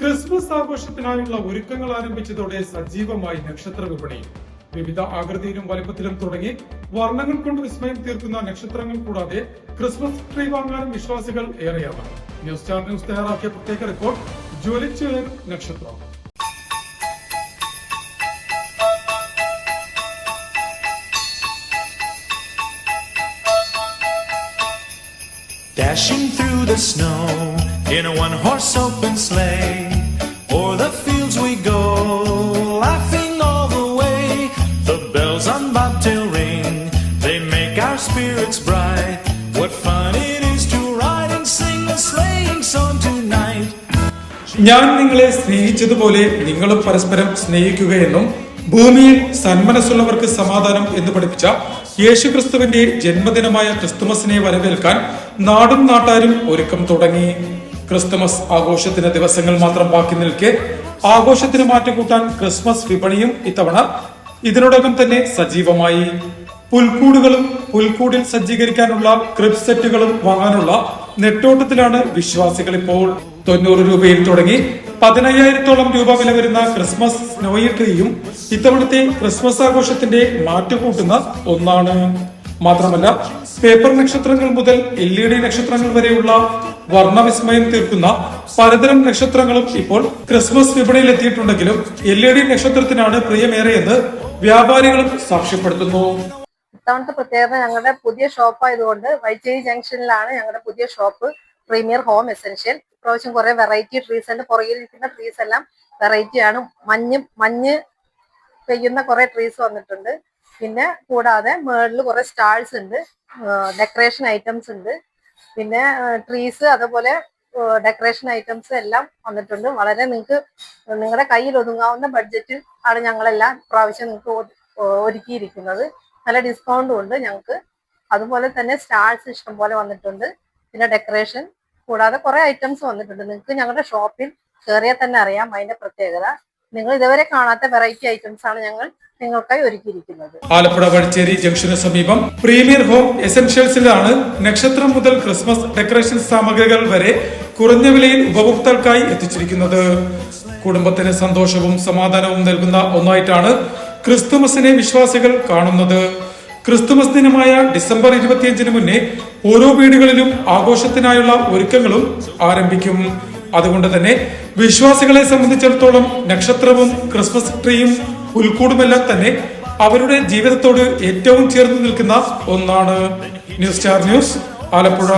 Christmas ആഘോഷത്തിനായുള്ള ഒരുക്കങ്ങൾ ആരംഭിച്ചതോടെ സജീവമായി നക്ഷത്ര വിപണി. വിവിധ ആകൃതിയിലും വലുപ്പത്തിലും തുടങ്ങി വർണങ്ങൾ കൊണ്ട് വിസ്മയം തീർക്കുന്ന നക്ഷത്രങ്ങൾ കൂടാതെ ക്രിസ്മസ് ട്രീ വാങ്ങാനും വിശ്വാസികൾ ഏറെയാണ്. ന്യൂസ് സ്റ്റാർ ന്യൂസ് തയ്യാറാക്കിയ പ്രത്യേക റിപ്പോർട്ട് ജ്വലിച്ചു നക്ഷത്രം. Dashing through the snow. In a one horse open sleigh. O'er the fields we go, laughing all the way. The bells on bobtail ring, they make our spirits bright. What fun it is to ride and sing a sleighing song tonight. ഞാൻ നിങ്ങളെ സ്നേഹിച്ചതുപോലെ നിങ്ങളും പരസ്പരം സ്നേഹിക്കുകയെന്നും ഭൂമിയിൽ സന്മനസ്സുള്ളവർക്ക് സമാധാനം എന്ന് പഠിപ്പിച്ച യേശുക്രിസ്തുവിന്റെ ജന്മദിനമായ ക്രിസ്തുമസിനെ വരവേൽക്കാൻ നാടും നാട്ടാരും ഒരുക്കം തുടങ്ങി ക്രിസ്തുമസ് ആഘോഷത്തിന്റെ ദിവസങ്ങൾ മാത്രം ബാക്കി നിൽക്കെ ആഘോഷത്തിന് മാറ്റുകൂട്ടാൻ ക്രിസ്മസ് വിപണിയും ഇത്തവണ ഇതിനോടകം തന്നെ സജീവമായി. പുൽക്കൂടുകളും പുൽക്കൂടിൽ സജ്ജീകരിക്കാനുള്ള ക്രിപ് സെറ്റുകളും വാങ്ങാനുള്ള നെട്ടോട്ടത്തിലാണ് വിശ്വാസികൾ ഇപ്പോൾ തൊണ്ണൂറ് രൂപയിൽ തുടങ്ങി പതിനയ്യായിരത്തോളം രൂപ വില വരുന്ന ക്രിസ്മസ് സ്നോയി ട്രീയും ഇത്തവണത്തെ ക്രിസ്മസ് ആഘോഷത്തിന്റെ മാറ്റുകൂട്ടുന്ന ഒന്നാണ്. മാത്രമല്ല പേപ്പർ നക്ഷത്രങ്ങൾ മുതൽ എൽ ഇ ഡി നക്ഷത്രങ്ങൾ വരെയുള്ള വർണവിസ്മയം തീർക്കുന്ന പലതരം നക്ഷത്രങ്ങളും ഇപ്പോൾ ക്രിസ്മസ് വിപണിയിൽ എത്തിയിട്ടുണ്ടെങ്കിലും എൽ ഇ ഡി നക്ഷത്രത്തിനാണ് പ്രിയമേറെയെന്ന് വ്യാപാരികളും സാക്ഷ്യപ്പെടുത്തുന്നു. ഇത്തവണത്തെ പ്രത്യേകത ഞങ്ങളുടെ പുതിയ ഷോപ്പ് ആയതുകൊണ്ട് വൈച്ചേരി ജംഗ്ഷനിലാണ് ഞങ്ങളുടെ പുതിയ ഷോപ്പ് പ്രീമിയർ ഹോം എസെൻഷ്യൽ. ഇപ്രാവശ്യം കുറെ വെറൈറ്റി ട്രീസ് ഉണ്ട്. പുറകിൽ ഇരിക്കുന്ന ട്രീസ് എല്ലാം വെറൈറ്റി ആണ് മഞ്ഞ് മഞ്ഞ് പെയ്യുന്ന കുറെ ട്രീസ് വന്നിട്ടുണ്ട്. പിന്നെ കൂടാതെ മേളിൽ കുറെ സ്റ്റാൾസ് ഉണ്ട് ഡെക്കറേഷൻ ഐറ്റംസ് ഉണ്ട്. പിന്നെ ട്രീസ് അതുപോലെ ഡെക്കറേഷൻ ഐറ്റംസ് എല്ലാം വന്നിട്ടുണ്ട്. വളരെ നിങ്ങൾക്ക് നിങ്ങളുടെ കയ്യിൽ ഒതുങ്ങാവുന്ന ബഡ്ജറ്റ് ആണ് ഞങ്ങളെല്ലാം പ്രാവശ്യം നിങ്ങൾക്ക് ഒരുക്കിയിരിക്കുന്നത്. നല്ല ഡിസ്കൗണ്ടും ഉണ്ട് ഞങ്ങൾക്ക്. അതുപോലെ തന്നെ സ്റ്റാൾസ് ഇഷ്ടംപോലെ വന്നിട്ടുണ്ട്. പിന്നെ ഡെക്കറേഷൻ കൂടാതെ കുറെ ഐറ്റംസ് വന്നിട്ടുണ്ട്. നിങ്ങൾക്ക് ഞങ്ങളുടെ ഷോപ്പിൽ കയറിയാൽ തന്നെ അറിയാം അതിന്റെ പ്രത്യേകത. നിങ്ങൾ ഇതുവരെ കാണാത്ത വെറൈറ്റി ഐറ്റംസ് ആണ് ഞങ്ങൾ നിങ്ങൾക്കായി ഒരുക്കിയിരിക്കുന്നത്. ആലപ്പുഴ വഴിച്ചേരി ജംഗ്ഷന് സമീപം പ്രീമിയർ ഹോം എസെൻഷ്യൽസിലാണ് നക്ഷത്രം മുതൽ ക്രിസ്മസ് ഡെക്കറേഷൻ സാമഗ്രികൾ വരെ കുറഞ്ഞ വിലയിൽ ഉപഭോക്താക്കൾക്കായി എത്തിച്ചിരിക്കുന്നത്. കുടുംബത്തിന് സന്തോഷവും സമാധാനവും നൽകുന്ന ഒന്നായിട്ടാണ് ക്രിസ്തുമസിനെ വിശ്വാസികൾ കാണുന്നത്. ക്രിസ്തുമസ് ദിനമായ ഡിസംബർ ഇരുപത്തിയഞ്ചിന് മുന്നേ ഓരോ വീടുകളിലും ആഘോഷത്തിനായുള്ള ഒരുക്കങ്ങളും ആരംഭിക്കും. അതുകൊണ്ട് തന്നെ വിശ്വാസികളെ സംബന്ധിച്ചിടത്തോളം നക്ഷത്രവും ക്രിസ്മസ് ട്രീയും പുൽക്കൂടുമെല്ലാം തന്നെ അവരുടെ ജീവിതത്തോട് ഏറ്റവും ചേർന്ന് നിൽക്കുന്ന ഒന്നാണ് ന്യൂസ് സ്റ്റാർ ന്യൂസ് ആലപ്പുഴ.